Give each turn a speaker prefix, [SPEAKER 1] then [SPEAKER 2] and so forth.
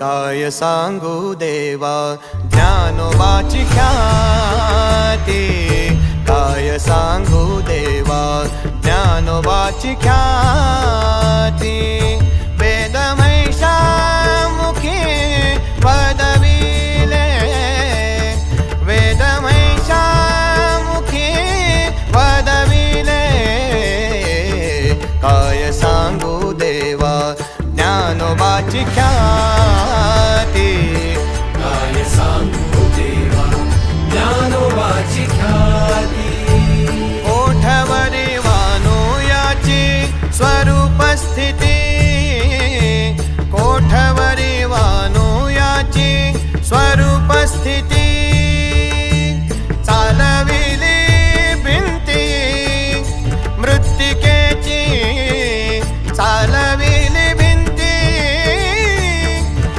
[SPEAKER 1] काय सांगू देवा? ध्यानोबाची ख्याती. काय सांगू देवा? ज्ञानोबाची ख्याती. वेदमैषामुखी पदविले. वेदमैषामुखी पदविले. काय सांगू देवा? ज्ञानोबाची ख्याती स्थिती कोठवरी वानुयाची स्वरूप स्थिती.